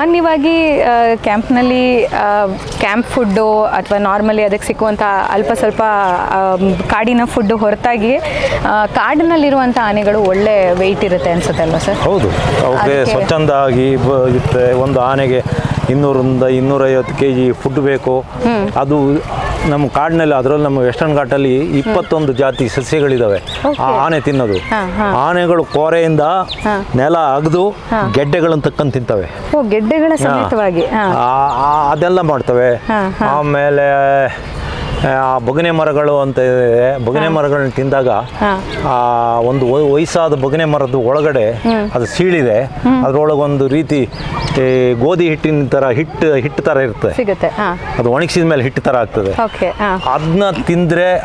ಸಾಮಾನ್ಯವಾಗಿ ಕ್ಯಾಂಪ್ನಲ್ಲಿ camp food ಅಥವಾ ನಾರ್ಮಲಿ ಅದಕ್ಕೆ ಸಿಕ್ಕುವಂಥ ಅಲ್ಪ ಸ್ವಲ್ಪ ಕಾಡಿನ ಫುಡ್ಡು ಹೊರತಾಗಿ ಕಾಡಿನಲ್ಲಿರುವಂಥ ಆನೆಗಳು ಒಳ್ಳೆ ವೆಯ್ಟ್ ಇರುತ್ತೆ ಅನ್ಸುತ್ತೆ ಅಲ್ವಾ ಸರ್? ಹೌದು. ಅವಕ್ಕೆ ಸ್ವಚ್ಛಂದ ಆಗಿ ಇರುತ್ತೆ. ಒಂದು ಆನೆಗೆ ಇನ್ನೂರಿಂದ ಇನ್ನೂರೈವತ್ತು ಕೆ ಜಿ ಫುಡ್ ಬೇಕು. ಅದು ನಮ್ಮ ಕಾಡಿನಲ್ಲಿ ಅದರಲ್ಲಿ ನಮ್ಮ ವೆಸ್ಟರ್ನ್ ಘಾಟಲ್ಲಿ ಇಪ್ಪತ್ತೊಂದು ಜಾತಿ ಸಸ್ಯಗಳಿದಾವೆ. ಆ ಆನೆ ತಿನ್ನೋದು. ಆನೆಗಳು ಕೋರೆಯಿಂದ ನೆಲ ಅಗದು ಗೆಡ್ಡೆಗಳನ್ನು ತಕ್ಕಂತ ತಿಂತವೆ. ಗೆಡ್ಡೆಗಳ ಸಮೇತವಾಗಿ. ಅದೆಲ್ಲ ಮಾಡ್ತವೆ. ಆಮೇಲೆ ಆ ಬೊಗನೆ ಮರಗಳು ಅಂತ ಇದೆ. ಬೊಗನೆ ಮರಗಳನ್ನ ತಿಂದಾಗ ಆ ಒಂದು ವಯ- ವಯಸ್ಸಾದ ಬಗನೆ ಮರದ ಒಳಗಡೆ ಅದು ಸೀಳಿದೆ. ಅದ್ರೊಳಗೊಂದು ರೀತಿ ಗೋಧಿ ಹಿಟ್ಟಿನ ತರ ಹಿಟ್ಟು ಹಿಟ್ಟು ತರ ಇರುತ್ತೆ. ಸಿಗುತ್ತೆ ಅದು ಒಣಗಿಸಿದ ಮೇಲೆ ಹಿಟ್ಟು ತರ ಆಗ್ತದೆ. ಅದನ್ನ ತಿಂದ್ರೆ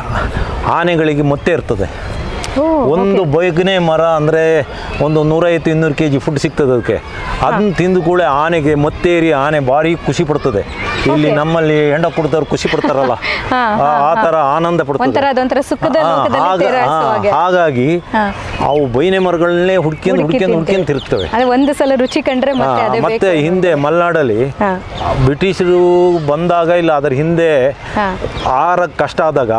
ಆನೆಗಳಿಗೆ ಮೊತ್ತೆ ಇರ್ತದೆ. ಒಂದು ಬೈಗನೆ ಮರ ಅಂದರೆ ಒಂದು ನೂರೈವತ್ತು ಇನ್ನೂರು ಕೆ ಜಿ ಫುಡ್ ಸಿಗ್ತದೆ ಅದಕ್ಕೆ. ಅದನ್ನ ತಿಂದು ಕೂಡ ಆನೆಗೆ ಮತ್ತೇರಿ ಆನೆ ಭಾರಿ ಖುಷಿ ಪಡ್ತದೆ. ಇಲ್ಲಿ ನಮ್ಮಲ್ಲಿ ಹೆಂಡ ಕೊಡ್ತಾರ ಖುಷಿ ಪಡ್ತಾರಲ್ಲ. ಆ ಥರ ಆನಂದ ಪಡ್ತಾರೆ. ಹಾಗಾಗಿ. ಅವು ಬೈನೆ ಮರಗಳನ್ನೇ ಹುಡ್ಕೊಂಡು ಹುಡ್ಕೊಂಡು ಹುಡ್ಕೊಂಡು ತಿರುಗ್ತವೆ. ಒಂದು ಸಲ ರುಚಿ ಕಂಡ್ರೆ ಮತ್ತೆ ಹಿಂದೆ ಮಲೆನಾಡಲ್ಲಿ ಬ್ರಿಟಿಷರು ಬಂದಾಗ ಇಲ್ಲ ಅದರ ಹಿಂದೆ ಆರ ಕಷ್ಟ ಆದಾಗ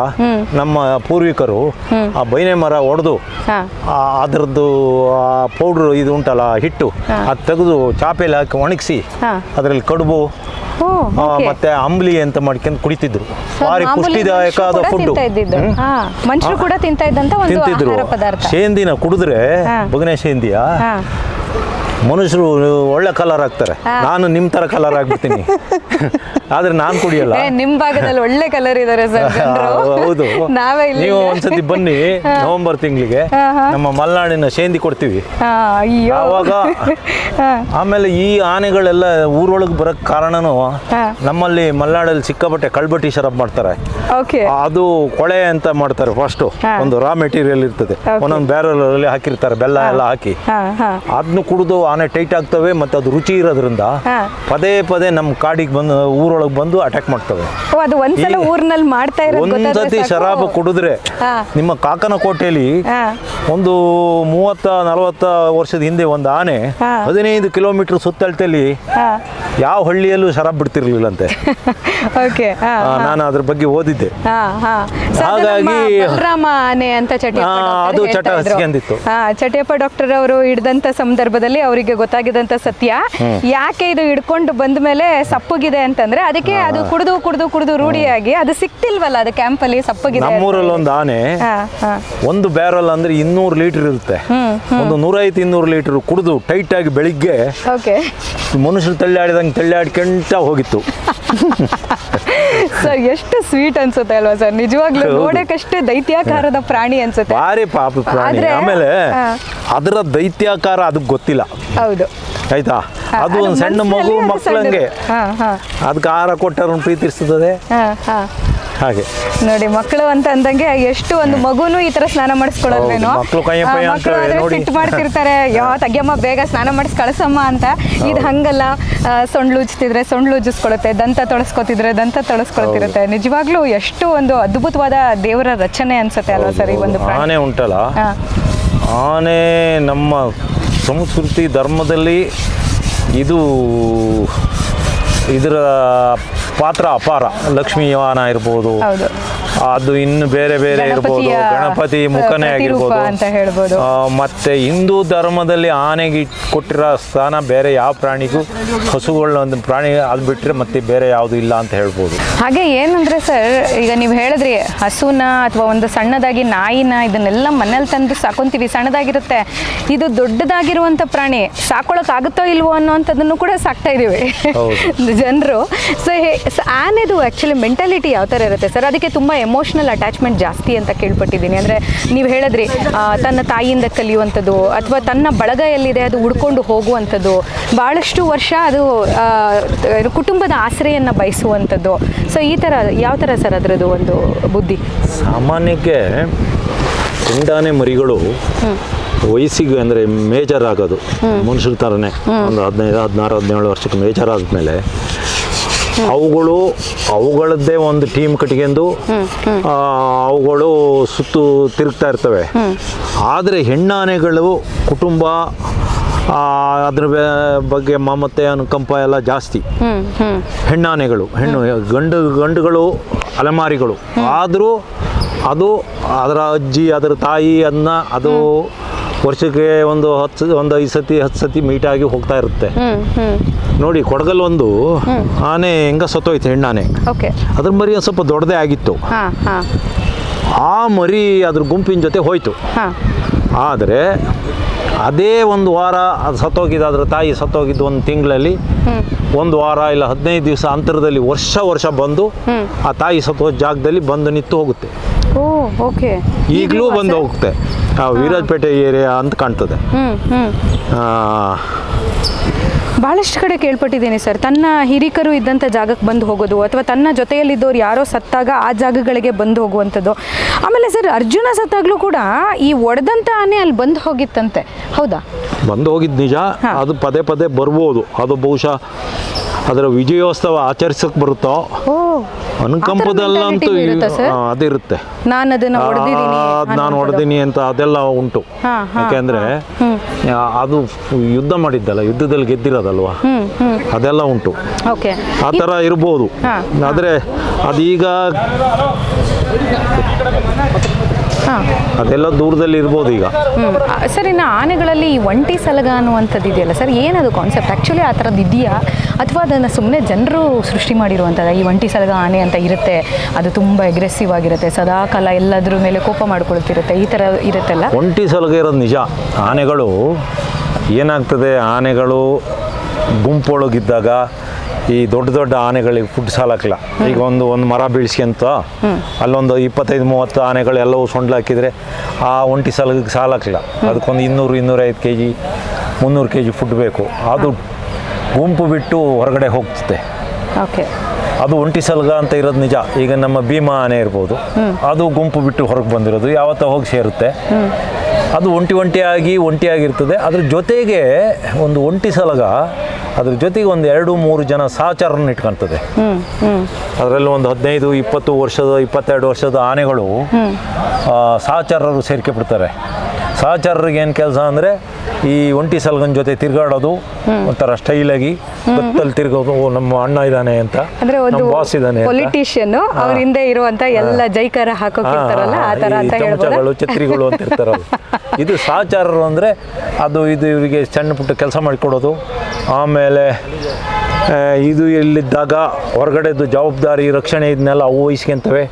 ನಮ್ಮ ಪೂರ್ವಿಕರು ಆ ಬೈನೆ ಮರ ಒಡೆದು ಹಾ. ಅದರದ್ದು ಪೌಡ್ರು ಇದು ಉಂಟಲ್ಲ ಹಿಟ್ಟು ಅದು ತೆಗೆದು ಚಾಪೆಯಲ್ಲಿ ಹಾಕಿ ಒಣಗಿಸಿ. ಅದರಲ್ಲಿ ಕಡುಬು ಮತ್ತೆ ಅಂಬ್ಲಿ ಅಂತ ಮಾಡ್ಕೊಂಡು ಕುಡಿತಿದ್ರು. ಭಾರಿ ಪುಷ್ಟಿದಾಯಕ ಫುಡ್ ಮನುಷ್ಯರು ಕೂಡ ತಿಂತಿದ್ರು. ಸೇಂದಿನ ಕುಡಿದ್ರೆ. ಬಗನೆ ಸೇಂದಿಯ ಹಾ. ಮನುಷ್ಯರು ಒಳ್ಳೆ ಕಲರ್ ಆಗ್ತಾರೆ ನಾನು ನಿಮ್ ತರ ಕಲರ್ ಆಗ್ಬಿಡ್ತೀನಿ ಆದ್ರೆ ನಾನು ಕುಡಿಯಲ್ಲ. ನಿಮ್ ಭಾಗದಲ್ಲಿ ಒಳ್ಳೆ ಕಲರ್ ಇದಾರೆ ಹೌದು. ನಾವೇ ನೀವು ಒಂದ್ಸತಿ ಬನ್ನಿ ನವೆಂಬರ್ ತಿಂಗಳಿಗೆ. ನಮ್ಮ ಮಲ್ನಾಡಿನ ಸೇಂದಿ ಕೊಡ್ತೀವಿ. ಅವಾಗ ಆಮೇಲೆ ಈ ಆನೆಗಳೆಲ್ಲ ಊರೊಳಗೆ ಬರಕ್ ಕಾರಣನು. ನಮ್ಮಲ್ಲಿ ಮಲೆನಾಡಲ್ಲಿ ಸಿಕ್ಕಾಪಟ್ಟೆ ಕಳ್ಬಟ್ಟಿ ಶರಬ್ ಮಾಡ್ತಾರೆ. ಅದು ಕೊಳೆ ಅಂತ ಮಾಡ್ತಾರೆ ಫಸ್ಟ್ ಒಂದು ರಾ ಮೆಟೀರಿಯಲ್ ಇರ್ತದೆ. ಒಂದೊಂದು ಒಂದೊಂದು ಬ್ಯಾರಲಲ್ಲಿ ಹಾಕಿರ್ತಾರೆ ಬೆಲ್ಲ ಎಲ್ಲ ಹಾಕಿ. ಅದನ್ನು ಕುಡಿದು ಆನೆ ಟೈಟ್ ಆಗ್ತವೆ ಮತ್ತೆ ಅದು ರುಚಿ ಇರೋದ್ರಿಂದ. ಪದೇ ಪದೇ ನಮ್ಮ ಕಾಡಿಗೆ ಬಂದು ಊರೊಳಗೆ ಬಂದು ಅಟ್ಯಾಕ್ ಮಾಡ್ತವೆ ಊರ್ನಲ್ಲಿ ಮಾಡ್ತಾ ಒಂದ್ಸತಿ ಶರಾಬ್ ಕುಡಿದ್ರೆ. ನಿಮ್ಮ ಕಾಕನ ಕೋಟೆಯಲ್ಲಿ. ಒಂದು ಮೂವತ್ತ ನಲವತ್ತ ವರ್ಷದ ಹಿಂದೆ ಒಂದು ಆನೆ. ಹದಿನೈದು ಕಿಲೋಮೀಟರ್ ಸುತ್ತಳತೆಯಲ್ಲಿ ಯಾವ ಹಳ್ಳಿಯಲ್ಲೂ ಶರಾಬ್ ಬಿಡ್ತಿರ್ಲಿಲ್ಲಂತೆ ನಾನು ಅದ್ರ ಬಗ್ಗೆ ಓದಿದ್ದೆ ಹಾಗಾಗಿ- ಆನೆ ಅಂತ ಅದು ಚಟ ಇದ್ರು. ಹಸ್ಕೊಂಡಿತ್ತು. ಚಟಿಯಪ್ಪ ಡಾಕ್ಟರ್ ಅವರು ಹಿಡ್ದಂತ ಸಂದರ್ಭದಲ್ಲಿ ಅವರಿಗೆ ಗೊತ್ತಾಗಿದಂತ ಸತ್ಯ. ಯಾಕೆ ಇದು ಹಿಡ್ಕೊಂಡು ಬಂದ ಮೇಲೆ ಸಪ್ಪಗಿದೆ ಅಂತಂದ್ರೆ ಅದಕ್ಕೆ ಅದು ಕುಡಿದು ಕುಡಿದು ಕುಡಿದು ರೂಢಿಯಾಗಿ ಅದು ಸಿಕ್ತಿಲ್ವಲ್ಲ ಅದು ಕ್ಯಾಂಪಲ್ಲಿ ಸಪ್ಪಗಿದೆ ಅಂತ. ನಮ್ಮೂರಲ್ಲಿ ಒಂದು ಆನೆ ಒಂದು ಬ್ಯಾರಲ್ ಅಂದ್ರೆ ಇನ್ನೂರು ಲೀಟರ್ ಇರುತ್ತೆ. ಒಂದು ನೂರೈವತ್ತು ಇನ್ನೂರು ಲೀಟರ್ ಕುಡಿದು ಟೈಟ್ ಆಗಿ ಬೆಳಿಗ್ಗೆ ಮನುಷ್ಯರು ತಳ್ಳಾಡಿದಂಗೆ ತಳ್ಳಾಡ್ಕೊಂತ ಹೋಗಿತ್ತು. ಸರ್ ಎಷ್ಟು ಸ್ವೀಟ್ ಅನ್ಸುತ್ತೆ ಅಲ್ವಾ ಸರ್ ನಿಜವಾಗ್ಲೂ. ನೋಡಕ್ಕಷ್ಟೇ ದೈತ್ಯಾಕಾರದ ಪ್ರಾಣಿ ಅನ್ಸುತ್ತೆ. ಬಾರಿ ಪಾಪ ಪ್ರಾಣಿ. ಆಮೇಲೆ. ಅದರ ದೈತ್ಯಾಕಾರ ಅದಕ್ಕೆ ಗೊತ್ತಿಲ್ಲ. ಹೌದು. ಆಯ್ತಾ? ಅದು ಒಂದು ಸಣ್ಣ ಮಗು ಮಕ್ಕಳಂಗೆ ಅದಕ್ಕೆ ಆಹಾರ ಕೊಟ್ಟರು ಪ್ರೀತಿಸ್ತದೆ. ಹಾಗೆ. ನೋಡಿ ಮಕ್ಕಳು ಅಂತ ಅಂದಂಗೆ ಎಷ್ಟು ಒಂದು ಮಗುನು ಈ ತರ ಸ್ನಾನ ಮಾಡಿಸ್ಕೊಳ್ಳೋದ್ರೆ. ಸಿಟ್ಟು ಮಾಡ್ತಿರ್ತಾರೆ. ಯಾವ ತಗ್ಯಮ್ಮ ಬೇಗ ಸ್ನಾನ ಮಾಡಿಸ್ ಕಳಸಮ್ಮ ಅಂತ. ಇದು ಹಂಗಲ್ಲ. ಸೊಂಡ್ಲು ಉಜ್ತಿದ್ರೆ ಸೊಂಡ್ಲು ಉಜ್ಜಿಸ್ಕೊಳುತ್ತೆ ದಂತ ತೊಳಸ್ಕೊತಿದ್ರೆ ದಂತ ತೊಳಸ್ಕೊಳ್ತಿರುತ್ತೆ. ನಿಜವಾಗ್ಲೂ ಎಷ್ಟು ಒಂದು ಅದ್ಭುತವಾದ ದೇವರ ರಚನೆ ಅನ್ಸುತ್ತೆ ಅಲ್ವಾ ಸರ್ ಈ ಒಂದು ಆನೆ ಉಂಟಲ್ಲ? ಆನೆ ನಮ್ಮ ಸಂಸ್ಕೃತಿ ಧರ್ಮದಲ್ಲಿ ಇದು ಇದರ ಪಾತ್ರ ಅಪಾರ ಲಕ್ಷ್ಮೀ ವಾಹನ ಇರ್ಬೋದು. ಅದು ಇನ್ನು ಬೇರೆ ಬೇರೆ ಇರ್ಬೋದು ಗಣಪತಿ ಮುಖನೇ ಆಗಿರ್ಬೋದು. ಅಂತ ಹೇಳ್ಬೋದು. ಮತ್ತೆ ಹಿಂದೂ ಧರ್ಮದಲ್ಲಿ ಆನೆಗೆ ಕೊಟ್ಟಿರೋ ಸ್ಥಾನ ಬೇರೆ ಯಾವ ಪ್ರಾಣಿಗೂ ಹಸುಗಳನ್ನ ಒಂದು ಪ್ರಾಣಿ ಅದು ಬಿಟ್ಟರೆ ಮತ್ತೆ ಬೇರೆ ಯಾವುದು ಇಲ್ಲ ಅಂತ ಹೇಳ್ಬೋದು. ಹಾಗೆ ಏನಂದ್ರೆ ಸರ್ ಈಗ ನೀವು ಹೇಳಿದ್ರಿ ಹಸುನ ಅಥವಾ ಒಂದು ಸಣ್ಣದಾಗಿ ನಾಯಿನ ಇದನ್ನೆಲ್ಲ ಮನೇಲಿ ತಂದು ಸಾಕೊಂತೀವಿ ಸಣ್ಣದಾಗಿರುತ್ತೆ. ಇದು ದೊಡ್ಡದಾಗಿರುವಂತ ಪ್ರಾಣಿ ಸಾಕೊಳಕ್ ಆಗುತ್ತೋ ಇಲ್ವೋ ಅನ್ನೋಂಥದ್ದನ್ನು ಕೂಡ ಸಾಕ್ತಾ ಇದೀವಿ. ಜನರು. ಸೊ ಆನೆದು ಆಕ್ಚುಲಿ ಮೆಂಟಾಲಿಟಿ ಯಾವ ಥರ ಇರುತ್ತೆ ಸರ್? ಅದಕ್ಕೆ ತುಂಬ ಎಮೋಷ್ನಲ್ ಅಟ್ಯಾಚ್ಮೆಂಟ್ ಜಾಸ್ತಿ ಅಂತ ಕೇಳ್ಪಟ್ಟಿದ್ದೀನಿ. ಅಂದರೆ ನೀವು ಹೇಳಿದ್ರಿ ತನ್ನ ತಾಯಿಯಿಂದ ಕಲಿಯುವಂಥದ್ದು ಅಥವಾ ತನ್ನ ಬಳಗ ಎಲ್ಲಿದೆ ಅದು ಉಡ್ಕೊಂಡು ಹೋಗುವಂಥದ್ದು ಭಾಳಷ್ಟು ವರ್ಷ ಅದು ಕುಟುಂಬದ ಆಸರೆಯನ್ನು ಬಯಸುವಂಥದ್ದು. ಸೊ ಈ ಥರ ಯಾವ ಥರ ಸರ್ ಅದರದ್ದು ಒಂದು ಬುದ್ಧಿ? ಸಾಮಾನ್ಯಕ್ಕೆ ಹೆಂಡಾನೆ ಮರಿಗಳು ವಯಸ್ಸಿಗೆ ಅಂದರೆ ಮೇಜರ್ ಆಗೋದು ಮನುಷ್ಯರ ಥರನೇ. ಒಂದು ಹದಿನೈದು ಹದಿನಾರು ಹದಿನೇಳು ವರ್ಷಕ್ಕೆ ಮೇಜರ್ ಆದಮೇಲೆ ಅವುಗಳು ಅವುಗಳದ್ದೇ ಒಂದು ಟೀಮ್ ಕಟ್ಕೊಂಡು ಅವುಗಳು ಸುತ್ತು ತಿರುಗ್ತಾ ಇರ್ತವೆ. ಆದರೆ ಹೆಣ್ಣಾನೆಗಳು ಕುಟುಂಬ ಅದ್ರ ಬಗ್ಗೆ ಮಮತೆ ಅನುಕಂಪ ಎಲ್ಲ ಜಾಸ್ತಿ. ಹೆಣ್ಣಾನೆಗಳು ಹೆಣ್ಣು ಗಂಡು ಗಂಡುಗಳು ಅಲೆಮಾರಿಗಳು. ಆದರೂ ಅದು ಅದರ ಅಜ್ಜಿ ಅದರ ತಾಯಿ ಅದನ್ನ ಅದು ವರ್ಷಕ್ಕೆ ಒಂದು ಹತ್ತು ಒಂದು ಐದು ಸತಿ ಹತ್ತು ಸತಿ ಮೀಟಾಗಿ ಹೋಗ್ತಾ ಇರುತ್ತೆ. ನೋಡಿ ಕೊಡಗಲ್ ಒಂದು ಆನೆ ಹೆಂಗ ಸತ್ತೋಯ್ತು ಹೆಣ್ಣಾನೆ. ಅದ್ರ ಮರಿ ಒಂದು ಸ್ವಲ್ಪ ದೊಡ್ಡದೇ ಆಗಿತ್ತು. ಆ ಮರಿ ಅದ್ರ ಗುಂಪಿನ ಜೊತೆ ಹೋಯ್ತು. ಆದರೆ ಅದೇ ಒಂದು ವಾರ ಅದು ಸತ್ತೋಗಿದ್ದಾದ್ರೆ ತಾಯಿ ಸತ್ತೋಗಿದ್ದು ಒಂದು ತಿಂಗಳಲ್ಲಿ ಒಂದು ವಾರ ಇಲ್ಲ ಹದಿನೈದು ದಿವಸ ಅಂತರದಲ್ಲಿ ವರ್ಷ ವರ್ಷ ಬಂದು ಆ ತಾಯಿ ಸತ್ತೋ ಜಾಗದಲ್ಲಿ ಬಂದು ನಿಂತು ಹೋಗುತ್ತೆ. ಈಗಲೂ ಬಂದು ಹೋಗುತ್ತೆ. ಆ ವೀರಾಜಪೇಟೆ ಏರಿಯಾ ಅಂತ ಕಾಣ್ತದೆ. ಭಾಳಷ್ಟು ಕಡೆ ಕೇಳ್ಪಟ್ಟಿದ್ದೀನಿ ಸರ್. ತನ್ನ ಹಿರಿಕರು ಇದ್ದಂಥ ಜಾಗಕ್ಕೆ ಬಂದು ಹೋಗೋದು ಅಥವಾ ತನ್ನ ಜೊತೆಯಲ್ಲಿದ್ದವ್ರು ಯಾರೋ ಸತ್ತಾಗ ಆ ಜಾಗಗಳಿಗೆ ಬಂದು ಹೋಗುವಂಥದ್ದು. ಆಮೇಲೆ ಸರ್ ಅರ್ಜುನ ಸತ್ತಾಗ್ಲೂ ಕೂಡ ಈ ಒಡೆದಂಥ ಆನೆ ಅಲ್ಲಿ ಬಂದು ಹೋಗಿತ್ತಂತೆ. ಹೌದಾ? ಬಂದು ಹೋಗಿದ್ದು ನಿಜ. ಅದು ಪದೇ ಪದೇ ಬರ್ಬೋದು. ಅದು ಬಹುಶಃ ಅದರ ವಿಜಯೋತ್ಸವ ಆಚರಿಸಕ್ ಬರುತ್ತೋ? ಸರ್? ಆ, ಅದಿರುತ್ತೆ. ನಾನು ನಾನು ಹೊಡೆದೀನಿ ಅಂತ ಅದೆಲ್ಲ ಉಂಟು. ಯಾಕೆಂದ್ರೆ ಅದು ಯುದ್ಧ ಮಾಡಿದ್ದಲ್ಲ. ಯುದ್ಧದಲ್ಲಿ ಗೆದ್ದಿರೋದಲ್ವಾ? ಅದೆಲ್ಲ ಉಂಟು. ಓಕೆ. ಆ ಥರ ಇರ್ಬೋದು. ಆದರೆ ಅದೀಗ ಹಾಂ. ಅದೆಲ್ಲ ದೂರದಲ್ಲಿ ಇರ್ಬೋದು ಈಗ. ಸರ್ ಇನ್ನು ಆನೆಗಳಲ್ಲಿ ಈ ಒಂಟಿ ಸಲಗ ಅನ್ನುವಂಥದ್ದು ಇದೆಯಲ್ಲ ಸರ್ ಏನದು ಕಾನ್ಸೆಪ್ಟ್ ಆ್ಯಕ್ಚುಲಿ ಆ ಥರದ್ದು ಇದೆಯಾ? ಅಥವಾ ಅದನ್ನು ಸುಮ್ಮನೆ ಜನರು ಸೃಷ್ಟಿ ಮಾಡಿರುವಂಥದ್ದು ಈ ಒಂಟಿ ಸಲಗ ಆನೆ ಅಂತ ಇರುತ್ತೆ ಅದು ತುಂಬ ಎಗ್ರೆಸಿವ್ ಆಗಿರುತ್ತೆ ಸದಾ ಕಾಲ ಎಲ್ಲದ್ರ ಮೇಲೆ ಕೋಪ ಮಾಡ್ಕೊಳ್ತಿರುತ್ತೆ ಈ ಥರ ಇರುತ್ತಲ್ಲ? ಒಂಟಿ ಸಲಗ ಇರೋದು ನಿಜ. ಆನೆಗಳು ಏನಾಗ್ತದೆ? ಆನೆಗಳು ಗುಂಪೊಳಗಿದ್ದಾಗ ಈ ದೊಡ್ಡ ದೊಡ್ಡ ಆನೆಗಳಿಗೆ ಫುಡ್ ಸಾಲಕ್ಕಿಲ್ಲ ಈಗ ಒಂದು ಒಂದು ಮರ ಬೀಳ್ಸ್ಕೊಂತ ಅಲ್ಲೊಂದು ಇಪ್ಪತ್ತೈದು ಮೂವತ್ತು ಆನೆಗಳು ಎಲ್ಲವೂ ಸೊಂಡ್ಲು ಹಾಕಿದರೆ ಆ ಒಂಟಿ ಸಾಲಕ್ಕೆ ಸಾಲಕ್ಕಿಲ್ಲ ಅದಕ್ಕೊಂದು ಇನ್ನೂರು ಇನ್ನೂರೈದು ಕೆ ಜಿ ಮುನ್ನೂರು ಕೆ ಜಿ ಫುಡ್ ಬೇಕು. ಅದು ಗುಂಪು ಬಿಟ್ಟು ಹೊರಗಡೆ ಹೋಗ್ತದೆ. ಓಕೆ. ಅದು ಒಂಟಿ ಸಲಗ ಅಂತ ಇರೋದು ನಿಜ. ಈಗ ನಮ್ಮ ಭೀಮಾ ಆನೆ ಇರ್ಬೋದು. ಅದು ಗುಂಪು ಬಿಟ್ಟು ಹೊರಗೆ ಬಂದಿರೋದು. ಯಾವತ್ತ ಹೋಗಿ ಸೇರುತ್ತೆ. ಅದು ಒಂಟಿ ಒಂಟಿಯಾಗಿ ಒಂಟಿಯಾಗಿರ್ತದೆ ಅದ್ರ ಜೊತೆಗೆ ಒಂದು ಒಂಟಿ ಸಲಗ ಅದ್ರ ಜೊತೆಗೆ ಒಂದು ಎರಡು ಮೂರು ಜನ ಸಹಚಾರನ ಇಟ್ಕೊಂತದೆ. ಅದರಲ್ಲಿ ಒಂದು ಹದಿನೈದು ಇಪ್ಪತ್ತು ವರ್ಷದ ಇಪ್ಪತ್ತೆರಡು ವರ್ಷದ ಆನೆಗಳು ಸಹಚರರು ಸೇರ್ಕೆ ಬಿಡ್ತಾರೆ. ಸಹಚಾರರಿಗೆ ಏನು ಕೆಲಸ ಅಂದರೆ ಈ ಒಂಟಿ ಸಲ್ಗನ್ ಜೊತೆ ತಿರ್ಗಾಡೋದು ಒಂಥರ ಆಗಿ ಗೊತ್ತಲ್ಲಿ ತಿರ್ಗೋದು ಓ ನಮ್ಮ ಅಣ್ಣ ಇದ್ದಾನೆ ಅಂತ ಅಂದ್ರೆ ಒಂದು ಬಾಸ್ ಇದ್ದಾನೆ. ಪೊಲಿಟಿಷಿಯನ್ ಅವ್ರ ಹಿಂದೆ ಇರುವಂತ ಎಲ್ಲ ಜೈಕಾರ ಹಾಕೋಕಿರ್ತಾರಲ್ಲ ಆ ತರ ಅಂತ ಹೇಳ್ಬೋದು? ಛತ್ರಿಗಳು ಅಂತ ಇರ್ತಾರಲ್ಲ. ಇದು ಸಹಚಾರರು ಅಂದ್ರೆ ಅದು ಇದು ಇವರಿಗೆ ಸಣ್ಣ ಪುಟ್ಟ ಕೆಲಸ ಮಾಡಿಕೊಡೋದು. ಆಮೇಲೆ ಇದು ಇಲ್ಲಿದ್ದಾಗ ಹೊರಗಡೆದು ಜವಾಬ್ದಾರಿ ರಕ್ಷಣೆ ಇದನ್ನೆಲ್ಲ ಅವು ವಹಿಸ್ಕೊಂತವೆ.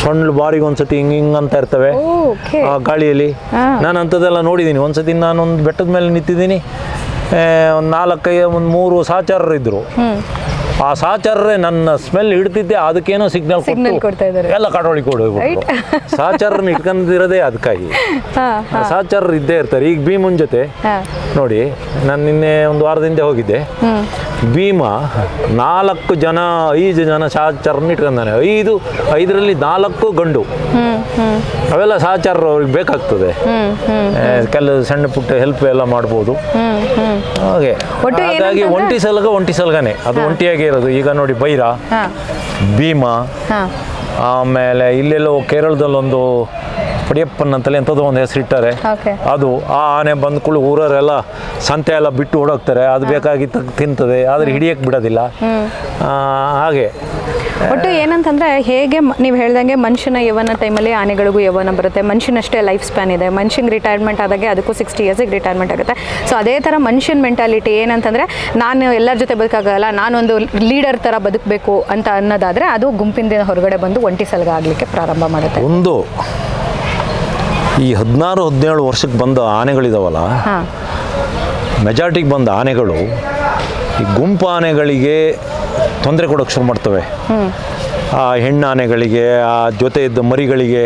ಸೊಳ್ಳು ಬಾರಿಗೆ ಒಂದ್ಸತಿ ಹಿಂಗೆ ಹಿಂಗೆ ಅಂತ ಇರ್ತವೆ. ಆ ಗಾಳಿಯಲ್ಲಿ. ನಾನು ಅಂಥದ್ದೆಲ್ಲ ನೋಡಿದ್ದೀನಿ ಒಂದ್ಸತಿ ನಾನೊಂದು ಬೆಟ್ಟದ ಮೇಲೆ ನಿಂತಿದ್ದೀನಿ. ಒಂದು ನಾಲ್ಕೈದು ಒಂದು ಮೂರು ಸಹಚಾರರು ಇದ್ದರು ಆ ಸಹಚಾರರೇ ನನ್ನ ಸ್ಮೆಲ್ ಹಿಡ್ತಿದ್ದೆ ಅದಕ್ಕೇನೋ ಸಿಗ್ನಲ್ ಇದ್ದಾರೆ. ಎಲ್ಲ ಕಟೋಳಿ ಕೊಡು ಸಹಚಾರರನ್ನ ಇಟ್ಕೊಂಡಿರೋದೇ ಅದಕ್ಕಾಗಿ ಹಾಂ ಸಹಚಾರರು ಇದ್ದೇ ಇರ್ತಾರೆ. ಈಗ ಭೀಮನ್ ಜೊತೆ ನೋಡಿ ನಾನು ನಿನ್ನೆ ಒಂದು ವಾರದಿಂದ ಹೋಗಿದ್ದೆ. ಭೀಮ ನಾಲ್ಕು ಜನ ಐದು ಜನ ಸಹಚಾರನ ಇಟ್ಕೊಂಡಾನೆ. ಐದು ಐದರಲ್ಲಿ ನಾಲ್ಕು ಗಂಡು. ಅವೆಲ್ಲ ಸಹಚಾರರು ಅವ್ರಿಗೆ ಬೇಕಾಗ್ತದೆ. ಕೆಲವು ಸಣ್ಣ ಪುಟ್ಟ ಹೆಲ್ಪ್ ಎಲ್ಲ ಮಾಡ್ಬೋದು. ಹಾಗೆ. ಹಾಗಾಗಿ ಒಂಟಿ ಸಲಗ ಒಂಟಿ ಸಲಗನೆ. ಅದು ಒಂಟಿಯಾಗಿ ಇರೋದು ಈಗ ನೋಡಿ ಬೈರ ಭೀಮ ಆಮೇಲೆ ಇಲ್ಲೆಲ್ಲೋ ಕೇರಳದಲ್ಲೊಂದು ಪಡಿಯಪ್ಪನ್ ಅಂತಲೇ ಎಂಥದ್ದು ಒಂದು ಹೆಸರಿಟ್ಟಾರೆ ಅದು ಆ ಆನೆ ಬಂದ್ಕೊಳ್ಳಿ ಊರವರೆಲ್ಲ ಸಂತೆ ಎಲ್ಲ ಬಿಟ್ಟು ಓಡೋಗ್ತಾರೆ. ಅದು ಬೇಕಾಗಿ ತಿಂತದೆ ಆದರೆ ಹಿಡಿಯಕ್ಕೆ ಬಿಡೋದಿಲ್ಲ. ಆ, ಹಾಗೆ. ಒಟ್ಟು ಏನಂತಂದ್ರೆ ಹೇಗೆ ನೀವು ಹೇಳ್ದಂಗೆ ಮನುಷ್ಯನ ಯವನ ಟೈಮಲ್ಲಿ ಆನೆಗಳಿಗೂ ಯವನ ಬರುತ್ತೆ. ಮನುಷ್ಯನಷ್ಟೇ ಲೈಫ್ ಸ್ಪ್ಯಾನ್ ಇದೆ. ಮನುಷ್ಯನಿಗೆ ರಿಟೈರ್ಮೆಂಟ್ ಆದಾಗೆ ಅದಕ್ಕೂ ಸಿಕ್ಸ್ಟಿ ಇಯರ್ಸಿಗೆ ರಿಟೈರ್ಮೆಂಟ್ ಆಗುತ್ತೆ. ಸೊ ಅದೇ ಥರ ಮನುಷ್ಯನ ಮೆಂಟಾಲಿಟಿ ಏನಂತಂದರೆ ನಾನು ಎಲ್ಲರ ಜೊತೆ ಬದುಕಾಗಲ್ಲ ನಾನೊಂದು ಲೀಡರ್ ಥರ ಬದುಕಬೇಕು ಅಂತ ಅನ್ನೋದಾದರೆ ಅದು ಗುಂಪಿಂದ ಹೊರಗಡೆ ಬಂದು ಒಂಟಿ ಸಲಗ ಆಗಲಿಕ್ಕೆ ಪ್ರಾರಂಭ ಮಾಡುತ್ತೆ. ಒಂದು ಈ ಹದಿನಾರು ಹದಿನೇಳು ವರ್ಷಕ್ಕೆ ಬಂದ ಆನೆಗಳಿದಾವಲ್ಲ ಮೆಜಾರಿಟಿಗೆ ಬಂದ ಆನೆಗಳು ಈ ಗುಂಪು ಆನೆಗಳಿಗೆ ತೊಂದರೆ ಕೊಡೋಕ್ಕೆ ಶುರು ಮಾಡ್ತವೆ. ಆ ಹೆಣ್ಣಾನೆಗಳಿಗೆ ಆ ಜೊತೆ ಇದ್ದ ಮರಿಗಳಿಗೆ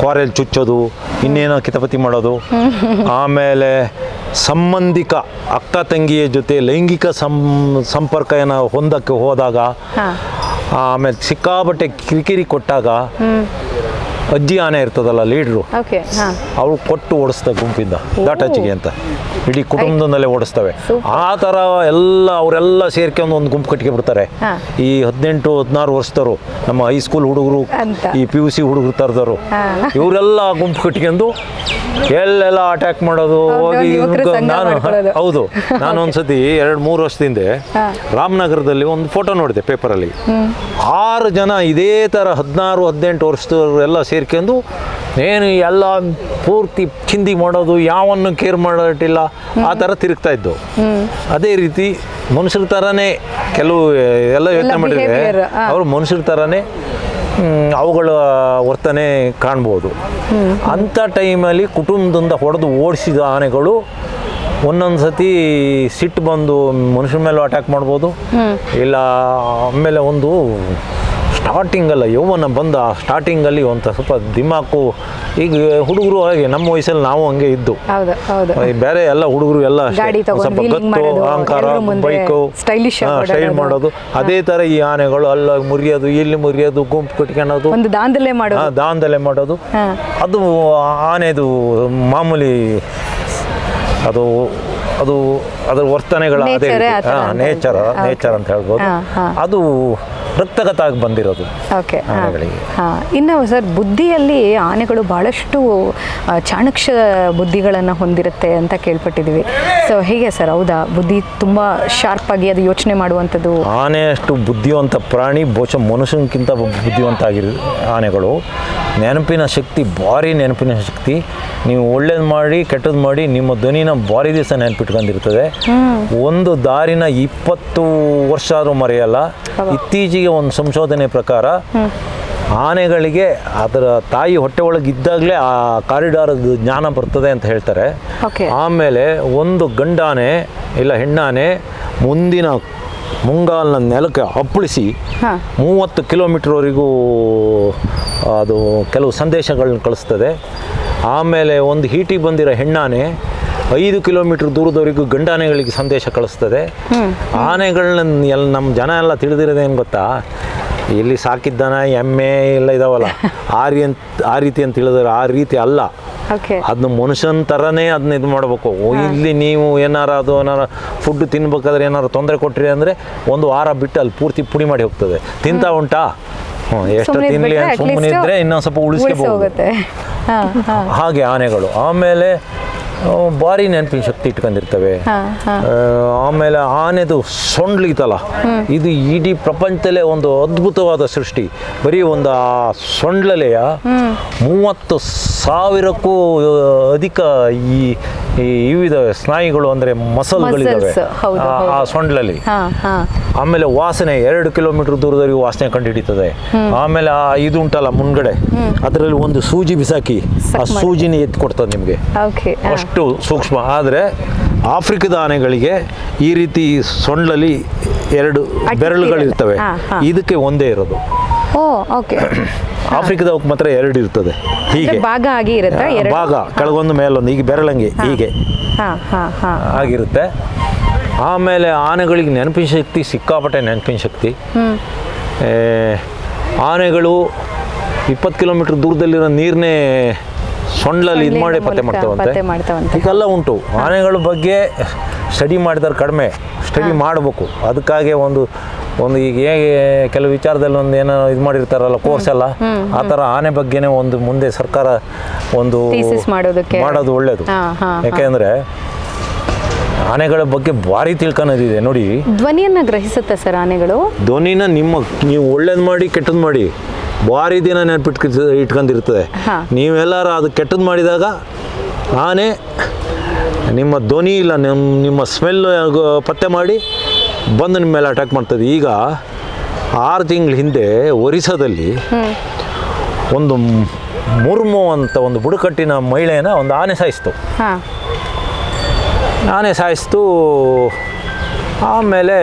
ಕ್ವಾರೆಲ್ ಚುಚ್ಚೋದು ಇನ್ನೇನೋ ಕಿತಪತಿ ಮಾಡೋದು. ಆಮೇಲೆ ಸಂಬಂಧಿಕ ಅಕ್ಕ ತಂಗಿಯ ಜೊತೆ ಲೈಂಗಿಕ ಸಂ ಸಂಪರ್ಕ ಏನೋ ಹೊಂದಕ್ಕೆ ಹೋದಾಗ ಆಮೇಲೆ ಸಿಕ್ಕಾಬಟ್ಟೆ ಕಿರಿಕಿರಿ ಕೊಟ್ಟಾಗ ಅಜ್ಜಿ ಆನೆ ಇರ್ತದಲ್ಲ ಲೀಡ್ರು ಓಕೆ ಹಾಂ ಅವಳು ಕೊಟ್ಟು ಓಡಿಸ್ತವೆ ಗುಂಪಿಂದ ದಾಟಜ್ಜಿಗೆ ಅಂತ ಇಡೀ ಕುಟುಂಬದಲ್ಲೇ ಓಡಿಸ್ತವೆ ಆ ಥರ ಎಲ್ಲ ಅವರೆಲ್ಲ ಸೇರ್ಕೊಂಡು ಒಂದು ಗುಂಪು ಕಟ್ಟಿಗೆ ಬಿಡ್ತಾರೆ ಹಾ. ಈ ಹದಿನೆಂಟು ಹದಿನಾರು ವರ್ಷದವರು ನಮ್ಮ ಹೈಸ್ಕೂಲ್ ಹುಡುಗರು ಅಂತ. ಈ ಪಿ ಯು ಸಿ ಹುಡುಗರು ತರದವರು ಹಾ. ಇವರೆಲ್ಲ ಗುಂಪು ಕಟ್ಕೊಂಡು ಎಲ್ಲೆಲ್ಲ ಅಟ್ಯಾಕ್ ಮಾಡೋದು ಹೋಗಿ ಯುವಕರು ಇವ್ರ್ಗೆ ಸಂಘ ನಾನು ಮಾಡ್ಕೊಳ್ಳೋದು. ಹೌದು ನಾನು ಒಂದ್ಸತಿ ಎರಡು ಮೂರು ವರ್ಷದಿಂದ ಹಾ. ರಾಮನಗರದಲ್ಲಿ ಒಂದು ಫೋಟೋ ನೋಡಿದೆ ಪೇಪರಲ್ಲಿ ಆರು ಜನ ಇದೇ ಥರ ಹದಿನಾರು ಹದಿನೆಂಟು ವರ್ಷದವರು ಎಲ್ಲ ಸೇರ್ಕೊಂಡು ಏನು ಎಲ್ಲ ಪೂರ್ತಿ ಚಿಂದಿ ಮಾಡೋದು ಯಾವನ್ನು ಕೇರ್ ಮಾಡಿಲ್ಲ ಆ ಥರ ತಿರುಗ್ತಾ ಇದ್ದು. ಅದೇ ರೀತಿ ಮನುಷ್ಯರ ಥರನೇ ಕೆಲವು ಎಲ್ಲ ಯೋಚನೆ ಮಾಡಿದ್ರೆ ಅವರು ಮನುಷ್ಯರ ಥರನೇ ಅವುಗಳ ವರ್ತನೆ ಕಾಣ್ಬೋದು. ಅಂಥ ಟೈಮಲ್ಲಿ ಕುಟುಂಬದಿಂದ ಹೊಡೆದು ಓಡಿಸಿದ ಆನೆಗಳು ಒಂದೊಂದು ಸತಿ ಸಿಟ್ಟು ಬಂದು ಮನುಷ್ಯರ ಮೇಲೂ ಅಟ್ಯಾಕ್ ಮಾಡ್ಬೋದು. ಇಲ್ಲ ಆಮೇಲೆ ಒಂದು ಸ್ಟಾರ್ಟಿಂಗಲ್ಲ ಯೌವನ ಬಂದ ಸ್ಟಾರ್ಟಿಂಗಲ್ಲಿ ಒಂದು ಸ್ವಲ್ಪ ದಿಮಾಕು ಈಗ ಹುಡುಗರು ಹಾಗೆ ನಮ್ಮ ವಯಸ್ಸಲ್ಲಿ ನಾವು ಹಂಗೆ ಇದ್ದು. ಬೇರೆ ಎಲ್ಲ ಹುಡುಗರು ಎಲ್ಲ ಸ್ವಲ್ಪ ಗತ್ತು ಅಹಂಕಾರ ಬೈಕು ಸ್ಟೈಲ್ ಮಾಡೋದು. ಅದೇ ತರ ಈ ಆನೆಗಳು ಅಲ್ಲ ಮುರಿಯೋದು ಇಲ್ಲಿ ಮುರಿಯೋದು ಗುಂಪು ಕಟ್ಕೊಳ್ಳೋದು ಒಂದು ದಾಂಧಲೆ ಆ, ಮಾಡೋದು. ಅದು ಆನೆದು ಮಾಮೂಲಿ ಅದು ಅದು ಅದರ ವರ್ತನೆಗಳ ಅದೇ ನೇಚರ್ ನೇಚರ್ ಅಂತ ಹೇಳ್ಬೋದು. ಅದು ರಕ್ತಗತ ಆಗಿ ಬಂದಿರೋದು ಓಕೆ ಇನ್ನು ಸರ್ ಬುದ್ಧಿಯಲ್ಲಿ ಆನೆಗಳು ಬಹಳಷ್ಟು ಚಾಣಕ್ಷ ಬುದ್ಧಿಗಳನ್ನು ಹೊಂದಿರುತ್ತೆ ಅಂತ ಕೇಳ್ಪಟ್ಟಿದ್ದೀವಿ. ಸೊ ಹೇಗೆ ಸರ್ ಹೌದಾ? ಬುದ್ಧಿ ತುಂಬ ಆಗಿ ಅದು ಯೋಚನೆ ಮಾಡುವಂಥದ್ದು. ಆನೆ ಅಷ್ಟು ಬುದ್ಧಿವಂತ ಪ್ರಾಣಿ ಬಹುಶಃ ಮನುಷ್ಯನಕ್ಕಿಂತ ಬುದ್ಧಿವಂತ ಆಗಿರೋ ಆನೆಗಳು. ನೆನಪಿನ ಶಕ್ತಿ ಭಾರಿ ನೆನಪಿನ ಶಕ್ತಿ. ನೀವು ಒಳ್ಳೇದು ಮಾಡಿ ಕೆಟ್ಟದ್ದು ಮಾಡಿ ನಿಮ್ಮ ಧ್ವನಿನ ಭಾರಿ ದಿವಸ ನೆನಪಿಟ್ಕೊಂಡಿರ್ತದೆ. ಒಂದು ದಾರಿನ ಇಪ್ಪತ್ತು ವರ್ಷ ಆದರೂ ಮರೆಯಲ್ಲ. ಇತ್ತೀಚೆಗೆ ಒಂದು ಸಂಶೋಧನೆ ಪ್ರಕಾರ ಆನೆಗಳಿಗೆ ಅದರ ತಾಯಿ ಹೊಟ್ಟೆ ಒಳಗೆ ಇದ್ದಾಗಲೇ ಆ ಕಾರಿಡಾರ್ ಜ್ಞಾನ ಬರ್ತದೆ ಅಂತ ಹೇಳ್ತಾರೆ. ಆಮೇಲೆ ಒಂದು ಗಂಡಾನೆ ಇಲ್ಲ ಹೆಣ್ಣಾನೆ ಮುಂದಿನ ಮುಂಗಾಲನ ನೆಲಕ್ಕೆ ಅಪ್ಪಳಿಸಿ. ಮೂವತ್ತು ಕಿಲೋಮೀಟ್ರ್ವರೆಗೂ ಅದು ಕೆಲವು ಸಂದೇಶಗಳನ್ನ ಕಳಿಸ್ತದೆ. ಆಮೇಲೆ ಒಂದು ಹೀಟಿಗೆ ಬಂದಿರೋ ಹೆಣ್ಣಾನೆ ಐದು ಕಿಲೋಮೀಟ್ರ್ ದೂರದವರೆಗೂ ಗಂಡಾನೆಗಳಿಗೆ ಸಂದೇಶ ಕಳಿಸ್ತದೆ. ಆನೆಗಳನ್ನ ಎಲ್ಲ ನಮ್ಮ ಜನ ಎಲ್ಲ ತಿಳಿದಿರೋದೇನು ಗೊತ್ತಾ? ಇಲ್ಲಿ ಸಾಕಿದ್ದಾನ ಎಮ್ಮೆ ಎಲ್ಲ ಇದಾವಲ್ಲ. ಆ ರೀ ಅಂತ ಆ ರೀತಿ ಅಂತ ಹೇಳಿದ್ರೆ ಆ ರೀತಿ ಅಲ್ಲ. ಅದನ್ನ ಮನುಷ್ಯನ ಥರನೇ ಅದನ್ನ ಇದು ಮಾಡಬೇಕು. ಇಲ್ಲಿ ನೀವು ಏನಾರ ಅದು ಏನಾರ ಫುಡ್ ತಿನ್ಬೇಕಾದ್ರೆ ಏನಾರ ತೊಂದರೆ ಕೊಟ್ರಿ ಅಂದ್ರೆ ಒಂದು ವಾರ ಬಿಟ್ಟು ಅಲ್ಲಿ ಪೂರ್ತಿ ಪುಡಿ ಮಾಡಿ ಹೋಗ್ತದೆ. ತಿಂತಾ ಉಂಟಾ? ಹ್ಞೂ ಎಷ್ಟು ತಿನ್ನಲಿ ಸುಮ್ಮನೆ ಇದ್ದರೆ ಇನ್ನೊಂದು ಸ್ವಲ್ಪ ಉಳಿಸಿ ಉಳಿಸ್ಕೋಬಹುದು ಹಾಗೆ ಆನೆಗಳು. ಆಮೇಲೆ ಭಾರಿ ನೆನಪಿನ ಶಕ್ತಿ ಇಟ್ಕೊಂಡಿರ್ತವೆ. ಆಮೇಲೆ ಆನೆದು ಸೊಂಡ್ಲಿತಲ್ಲ ಇದು ಇಡೀ ಪ್ರಪಂಚದಲ್ಲೇ ಒಂದು ಅದ್ಭುತವಾದ ಸೃಷ್ಟಿ. ಬರೀ ಒಂದು ಆ ಸೊಂಡ್ಲಲೆಯ ಮೂವತ್ತು ಸಾವಿರಕ್ಕೂ ಅಧಿಕ ಈ ಈ ವಿವಿಧ ಸ್ನಾಯುಗಳು ಅಂದರೆ ಮಸಲ್ಗಳಿದ್ದಾವೆ ಆ-. ಸೊಂಡ್ಲಲ್ಲಿ. ಆಮೇಲೆ ವಾಸನೆ ಎರಡು ಕಿಲೋಮೀಟರ್ ದೂರದವರೆಗೂ ವಾಸನೆ ಕಂಡು ಹಿಡಿತದೆ ಆಮೇಲೆ ಆ ಇದು ಉಂಟಲ್ಲ ಮುನ್ಗಡೆ ಅದರಲ್ಲಿ ಒಂದು ಸೂಜಿ ಬಿಸಾಕಿ ಆ. ಸೂಜಿನ ಎತ್ತಿ ಕೊಡ್ತದೆ ನಿಮಗೆ. ಓಕೆ ಅಷ್ಟು ಸೂಕ್ಷ್ಮ. ಆದರೆ ಆಫ್ರಿಕದ ಆನೆಗಳಿಗೆ ಈ ರೀತಿ ಸೊಂಡ್ಲಲ್ಲಿ ಎರಡು ಬೆರಳುಗಳಿರ್ತವೆ. ಇದಕ್ಕೆ ಒಂದೇ ಇರೋದು. ಓ ಓಕೆ ಆಫ್ರಿಕದವಕ್ಕೆ ಮಾತ್ರ ಎರಡು ಇರ್ತದೆ. ಹೀಗೆ. ಭಾಗ ಆಗಿ ಇರುತ್ತೆ? ಎರಡು? ಭಾಗ. ಕೆಳಗೊಂದು ಮೇಲೊಂದು. ಈಗ ಬೆರಳಂಗೆ. ಹೀಗೆ. ಆಗಿರುತ್ತೆ. ಆಮೇಲೆ ಆನೆಗಳಿಗೆ ನೆನಪಿನ ಶಕ್ತಿ ಸಿಕ್ಕಾಪಟ್ಟೆ ನೆನಪಿನ ಶಕ್ತಿ. ಆನೆಗಳು ಇಪ್ಪತ್ತು ಕಿಲೋಮೀಟರ್ ದೂರದಲ್ಲಿರೋ ನೀರನ್ನೇ ಸೊಂಡ್ಲಲ್ಲಿ ಇದು ಮಾಡಿ ಪತ್ತೆ ಮಾಡ್ತಾವಂತೆ. ಇದೆಲ್ಲ ಉಂಟು. ಆನೆಗಳ ಬಗ್ಗೆ ಸ್ಟಡಿ ಮಾಡಿದಾರೆ ಕಡಿಮೆ. ಸ್ಟಡಿ ಮಾಡಬೇಕು. ಅದಕ್ಕಾಗಿ ಒಂದು ಒಂದು ಈಗ ಹೇಗೆ ಕೆಲವು ವಿಚಾರದಲ್ಲಿ ಒಂದು ಏನೋ ಇದು ಮಾಡಿರ್ತಾರಲ್ಲ ಕೋರ್ಸ್ ಎಲ್ಲ ಆ ಥರ ಆನೆ ಬಗ್ಗೆನೇ ಒಂದು ಮುಂದೆ ಸರ್ಕಾರ ಒಂದು ಮಾಡೋದು ಒಳ್ಳೇದು. ಯಾಕೆಂದ್ರೆ ಆನೆಗಳ ಬಗ್ಗೆ ಭಾರಿ ತಿಳ್ಕೊಳೋದಿದೆ ನೋಡಿ. ಧ್ವನಿಯನ್ನ ಗ್ರಹಿಸುತ್ತೆ ಸರ್ ಆನೆಗಳು? ಧ್ವನಿನ ನಿಮ್ಮ ನೀವು ಒಳ್ಳೇದು ಮಾಡಿ ಕೆಟ್ಟದ್ದು ಮಾಡಿ ಭಾರಿ ದಿನ ನೆನ್ಪಿಟ್ ಇಟ್ಕೊಂಡಿರ್ತದೆ ನೀವೆಲ್ಲಾರು ನೀವೆಲ್ಲರೂ ಅದು ಕೆಟ್ಟದ್ದು ಮಾಡಿದಾಗ ಆನೆ ನಿಮ್ಮ ಧ್ವನಿ ಇಲ್ಲ ನಿಮ್ಮ ನಿಮ್ಮ ಸ್ಮೆಲ್ ಪತ್ತೆ ಮಾಡಿ ಬಂದು ನಿಮ್ಮ ಮೇಲೆ ಅಟ್ಯಾಕ್ ಮಾಡ್ತದೆ. ಈಗ ಆರು ತಿಂಗಳ ಹಿಂದೆ ಒರಿಸ್ಸಾದಲ್ಲಿ ಒಂದು ಮುರ್ಮು ಅಂತ ಒಂದು ಬುಡಕಟ್ಟಿನ ಮಹಿಳೆಯನ್ನ ಒಂದು ಆನೆ ಸಾಯಿಸ್ತು. ಆನೆ ಸಾಯಿಸ್ತು. ಆಮೇಲೆ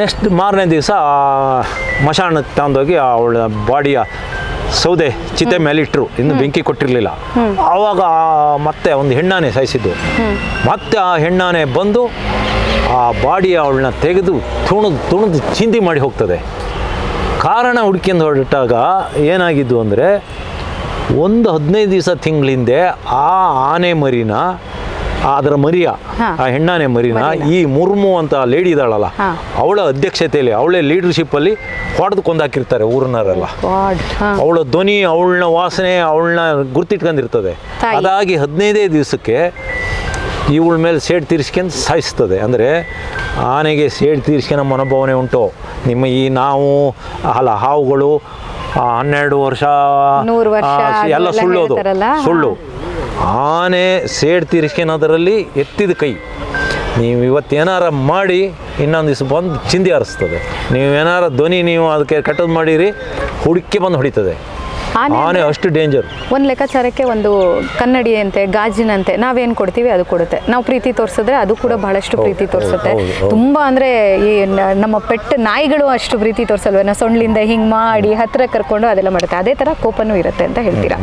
ನೆಕ್ಸ್ಟ್ ಮಾರನೇ ದಿವಸ ಮಶಾಣಕ್ಕೆ ತಗೊಂಡೋಗಿ ಅವಳ ಬಾಡಿಯ ಸೌದೆ ಚಿತೆ ಮೇಲೆ ಇಟ್ಟರು ಇನ್ನು ಬೆಂಕಿ ಕೊಟ್ಟಿರಲಿಲ್ಲ. ಆವಾಗ ಮತ್ತೆ ಒಂದು ಹೆಣ್ಣಾನೆ ಸಾಯಿಸಿದ್ದು. ಮತ್ತೆ ಆ ಹೆಣ್ಣಾನೆ ಬಂದು ಆ ಬಾಡಿ ಅವಳನ್ನ ತೆಗೆದು ತುಣದು ತುಣದು ಚಿಂದಿ ಮಾಡಿ ಹೋಗ್ತದೆ. ಕಾರಣ ಹುಡ್ಕೊಂಡು ಹೊರಟಾಗ ಏನಾಗಿದ್ದು ಅಂದರೆ ಒಂದು ಹದಿನೈದು ದಿವಸ ತಿಂಗಳಿಂದೆ ಆ ಆನೆ ಮರಿನ ಅದರ ಮರಿಯ ಆ ಹೆಣ್ಣಾನೆ ಮರಿನ ಈ ಮುರ್ಮು ಅಂತ ಲೇಡಿ ಇದ್ದಾಳಲ್ಲ. ಅವಳ ಅಧ್ಯಕ್ಷತೆಯಲ್ಲಿ ಅವಳೇ ಲೀಡರ್ಶಿಪ್ಪಲ್ಲಿ ಹೊಡೆದು ಕೊಂದಾಕಿರ್ತಾರೆ ಊರಿನವರೆಲ್ಲ. ಅವಳ ಧ್ವನಿ ಅವಳನ್ನ ವಾಸನೆ ಅವಳನ್ನ ಗುರ್ತಿಟ್ಕೊಂಡಿರ್ತದೆ. ಅದಾಗಿ ಹದಿನೈದೇ ದಿವಸಕ್ಕೆ ಇವಳ ಮೇಲೆ ಸೇಡ್ ತೀರಿಸ್ಕೊಂಡು ಸಾಯಿಸ್ತದೆ. ಅಂದರೆ ಆನೆಗೆ ಸೇಡ್ ತೀರಿಸ್ಕೊಳೋ ಮನೋಭಾವನೆ ಉಂಟು. ನಿಮ್ಮ ಈ ನಾವು ಅಲ್ಲ ಹಾವುಗಳು ಹನ್ನೆರಡು ವರ್ಷ ಎಲ್ಲ ಅದೆಲ್ಲ ಸುಳ್ಳು ಅದು ಹೇಳ್ತಾರಲ್ಲ? ಸುಳ್ಳು. ಆನೆ ಸೇಡ್ ತೀರಿಸ್ಕೊಳೋದರಲ್ಲಿ ಎತ್ತಿದ ಕೈ. ನೀವು ಇವತ್ತೇನಾರ ಮಾಡಿ ಇನ್ನೊಂದು ದಿವಸ ಬಂದು ಚಿಂದಿ ನೀವು ನೀವೇನಾರ ಧ್ವನಿ ನೀವು ಅದಕ್ಕೆ ಕಟ್ಟೋದು ಮಾಡಿರಿ ಹುಡುಕಿ ಬಂದು ಹೊಡಿತದೆ. ಆನೆ ಅಷ್ಟು ಡೇಂಜರ್ ಒಂದು ಲೆಕ್ಕಾಚಾರಕ್ಕೆ ಒಂದು ಕನ್ನಡಿಯಂತೆ ಗಾಜಿನಂತೆ ನಾವೇನು ಕೊಡ್ತೀವಿ ಅದು ಕೊಡುತ್ತೆ. ನಾವು ಪ್ರೀತಿ ತೋರಿಸಿದ್ರೆ ಅದು ಕೂಡ ಬಹಳಷ್ಟು ಪ್ರೀತಿ ತೋರಿಸುತ್ತೆ. ತುಂಬ ಅಂದರೆ ಈ ನಮ್ಮ ಪೆಟ್ ನಾಯಿಗಳು ಅಷ್ಟು ಪ್ರೀತಿ ತೋರಿಸಲ್ವೇನ ಸೊಂಡ್ಲಿಂದ ಹಿಂಗೆ ಮಾಡಿ ಹತ್ತಿರ ಕರ್ಕೊಂಡು ಅದೆಲ್ಲ ಮಾಡುತ್ತೆ. ಅದೇ ಥರ ಕೋಪನೂ ಇರುತ್ತೆ ಅಂತ ಹೇಳ್ತೀರಾ?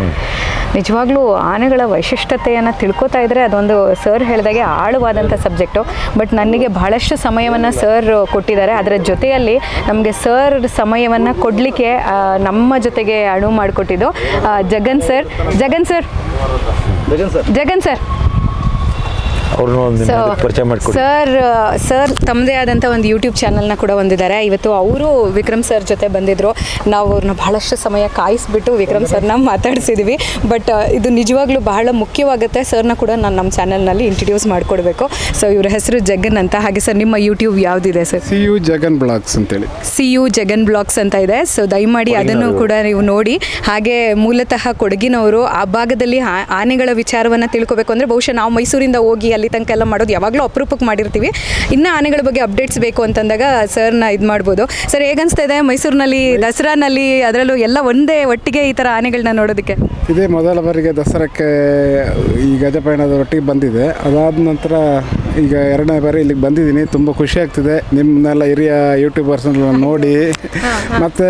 ನಿಜವಾಗ್ಲೂ ಆನೆಗಳ ವೈಶಿಷ್ಟ್ಯತೆಯನ್ನು ತಿಳ್ಕೊತಾ ಇದ್ದರೆ ಅದೊಂದು ಸರ್ ಹೇಳಿದಾಗೆ ಆಳವಾದಂಥ ಸಬ್ಜೆಕ್ಟು. ಬಟ್ ನನಗೆ ಬಹಳಷ್ಟು ಸಮಯವನ್ನು ಸರ್ ಕೊಟ್ಟಿದ್ದಾರೆ. ಅದರ ಜೊತೆಯಲ್ಲಿ ನಮಗೆ ಸರ್ ಸಮಯವನ್ನು ಕೊಡಲಿಕ್ಕೆ ನಮ್ಮ ಜೊತೆಗೆ ಅಣು ಮಾಡಿಕೊಟ್ಟಿದ್ದು Jagan sir. Jagan sir. Jagan sir. Jagan ಒಂದು ಸೊ ಪರಿಚಯ ಮಾಡಿಕೊಡಿ. ಸರ್ ಸರ್ ತಮ್ಮದೇ ಆದಂಥ ಒಂದು ಯೂಟ್ಯೂಬ್ ಚಾನೆಲ್ನ ಕೂಡ ಹೊಂದಿದ್ದಾರೆ. ಇವತ್ತು ಅವರು ವಿಕ್ರಮ್ ಸರ್ ಜೊತೆ ಬಂದಿದ್ರು. ನಾವು ಅವ್ರನ್ನ ಬಹಳಷ್ಟು ಸಮಯ ಕಾಯಿಸ್ಬಿಟ್ಟು ವಿಕ್ರಮ್ ಸರ್ನ ಮಾತಾಡಿಸಿದ್ವಿ. ಬಟ್ ಇದು ನಿಜವಾಗ್ಲೂ ಬಹಳ ಮುಖ್ಯವಾಗುತ್ತೆ. ಸರ್ನ ಕೂಡ ನಾನು ನಮ್ಮ ಚಾನೆಲ್ನಲ್ಲಿ ಇಂಟ್ರಡ್ಯೂಸ್ ಮಾಡಿಕೊಡ್ಬೇಕು. ಸೊ ಇವ್ರ ಹೆಸರು ಜಗನ್ ಅಂತ. ಹಾಗೆ ಸರ್ ನಿಮ್ಮ ಯೂಟ್ಯೂಬ್ ಯಾವುದಿದೆ sir C U Jagan blogs ಅಂತೇಳಿ. ಸಿ ಯು ಜಗನ್ ಬ್ಲಾಗ್ಸ್ ಅಂತ ಇದೆ. ಸೊ ದಯಮಾಡಿ ಅದನ್ನು ಕೂಡ ನೀವು ನೋಡಿ. ಹಾಗೆ ಮೂಲತಃ ಕೊಡಗಿನವರು ಆ ಭಾಗದಲ್ಲಿ ಆ- ಆನೆಗಳ ವಿಚಾರವನ್ನು ತಿಳ್ಕೊಬೇಕು ಅಂದರೆ ಬಹುಶಃ ನಾವು ಮೈಸೂರಿಂದ ಹೋಗಿ ಅಲ್ಲಿ ತನಕ ಎಲ್ಲ ಮಾಡೋದು ಯಾವಾಗಲೂ ಅಪರೂಪಕ್ಕೆ ಮಾಡಿರ್ತೀವಿ. ಇನ್ನೂ ಆನೆಗಳ ಬಗ್ಗೆ ಅಪ್ಡೇಟ್ಸ್ ಬೇಕು ಅಂತಂದಾಗ ಸರ್ನ ಇದು ಮಾಡ್ಬೋದು. ಸರ್, ಹೇಗನ್ಸ್ತಾ ಇದೆ ಮೈಸೂರಿನಲ್ಲಿ, ದಸರಾನಲ್ಲಿ, ಅದರಲ್ಲೂ ಎಲ್ಲ ಒಂದೇ ಒಟ್ಟಿಗೆ ಈ ಥರ ಆನೆಗಳನ್ನ ನೋಡೋದಕ್ಕೆ? ಇದೇ ಮೊದಲ ಬಾರಿಗೆ ದಸರಾಕ್ಕೆ ಈ ಗಜಪಯಣದ ಒಟ್ಟಿಗೆ ಬಂದಿದೆ. ಅದಾದ ನಂತರ ಈಗ ಎರಡನೇ ಬಾರಿ ಇಲ್ಲಿಗೆ ಬಂದಿದ್ದೀನಿ. ತುಂಬ ಖುಷಿ ಆಗ್ತಿದೆ. ನಿಮ್ಮನ್ನೆಲ್ಲ ಹಿರಿಯ ಯೂಟ್ಯೂಬರ್ಸ್ನೆಲ್ಲ ನೋಡಿ. ಮತ್ತು